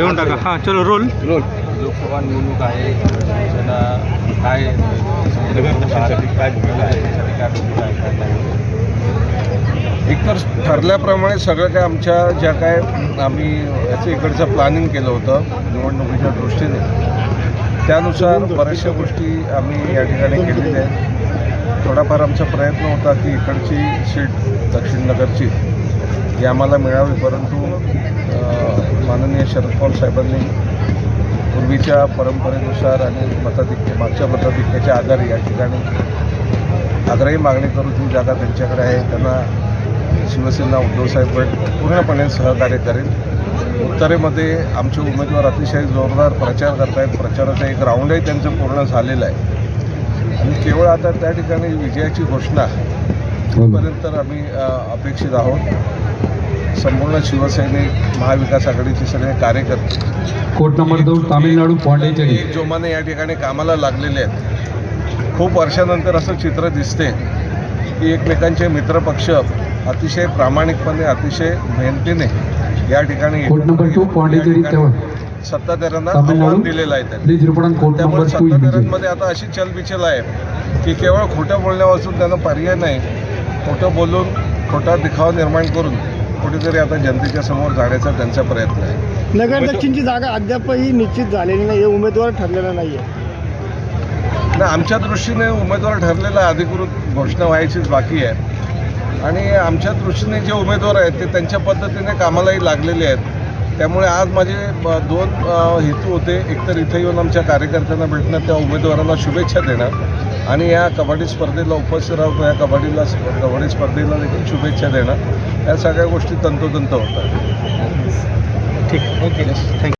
घेऊन टाका. हां चलो रोल रोल लोकसभा निवडणूक आहे. त्याला काय काय भूमिका आहे? काय भूमिका आहे? काय नाही. एकतर ठरल्याप्रमाणे सगळं काय आमच्या ज्या काय आम्ही याचं इकडचं प्लॅनिंग केलं होतं निवडणुकीच्या दृष्टीने. त्यानुसार बऱ्याचशा गोष्टी आम्ही या ठिकाणी केलेल्या आहेत. थोडाफार आमचा प्रयत्न होता की इकडची सीट दक्षिण नगरची. ही आम्हाला मिळावी परंतु माननीय शरद पवार साहेबांनी पूर्वीच्या परंपरेनुसार आणि मताधिक्य मागच्या मताधिक्याच्या आधारे या ठिकाणी आग्रही मागणी करून ती जागा त्यांच्याकडे आहे. त्यांना शिवसेना उद्धवसाहेब गट पूर्णपणे सहकार्य करेल. उत्तरेमध्ये आमचे उमेदवार अतिशय जोरदार प्रचार करत आहेत प्रचाराचं एक राऊंडही त्यांचं पूर्ण झालेलं आहे. आणि केवळ आता त्या ठिकाणी विजयाची घोषणा पर्यंत आम्ही अपेक्षित आहोत. संपूर्ण शिवसैनिक महाविकास आघाडीचे सगळे कार्यकर्ते. कोट नंबर दोन तामिळनाडू पॉंडेचेरी एक जोमाने या ठिकाणी कामाला लागलेले आहेत. खूप वर्षानंतर असं चित्र दिसते की एकमेकांचे मित्रपक्ष अतिशय प्रामाणिकपणे अतिशय मेहनतीने या ठिकाणी सत्ताधाऱ्यांना आव्हान दिलेलं आहे त्यामुळे सत्ताधाऱ्यांमध्ये आता अशी चलबिचल आहे की केवळ खोटं बोलण्यापासून त्यांना पर्याय नाही. खोटं बोलून खोटा दिखावा निर्माण करून कुठेतरी आता जनतेच्या समोर जाण्याचा त्यांचा प्रयत्न आहे. नगर दक्षिणची जागा अद्यापही निश्चित झालेली नाही उमेदवार ठरलेला नाही आहे नाही आमच्या दृष्टीने उमेदवार ठरलेला अधिकृत घोषणा व्हायचीच बाकी आहे. आणि आमच्या दृष्टीने जे उमेदवार आहेत ते त्यांच्या पद्धतीने कामालाही लागलेले आहेत. त्यामुळे आज माझे दोन हेतू होते. एकतर इथे येऊन आमच्या कार्यकर्त्यांना भेटणं त्या उमेदवारांना शुभेच्छा देणं. आणि या कबड्डी स्पर्धेला उपस्थित राहून या कबड्डीला कबड्डी स्पर्धेला देखील शुभेच्छा देणं या सगळ्या गोष्टी तंतोतंत होतात. ठीक ओके. थँक्यू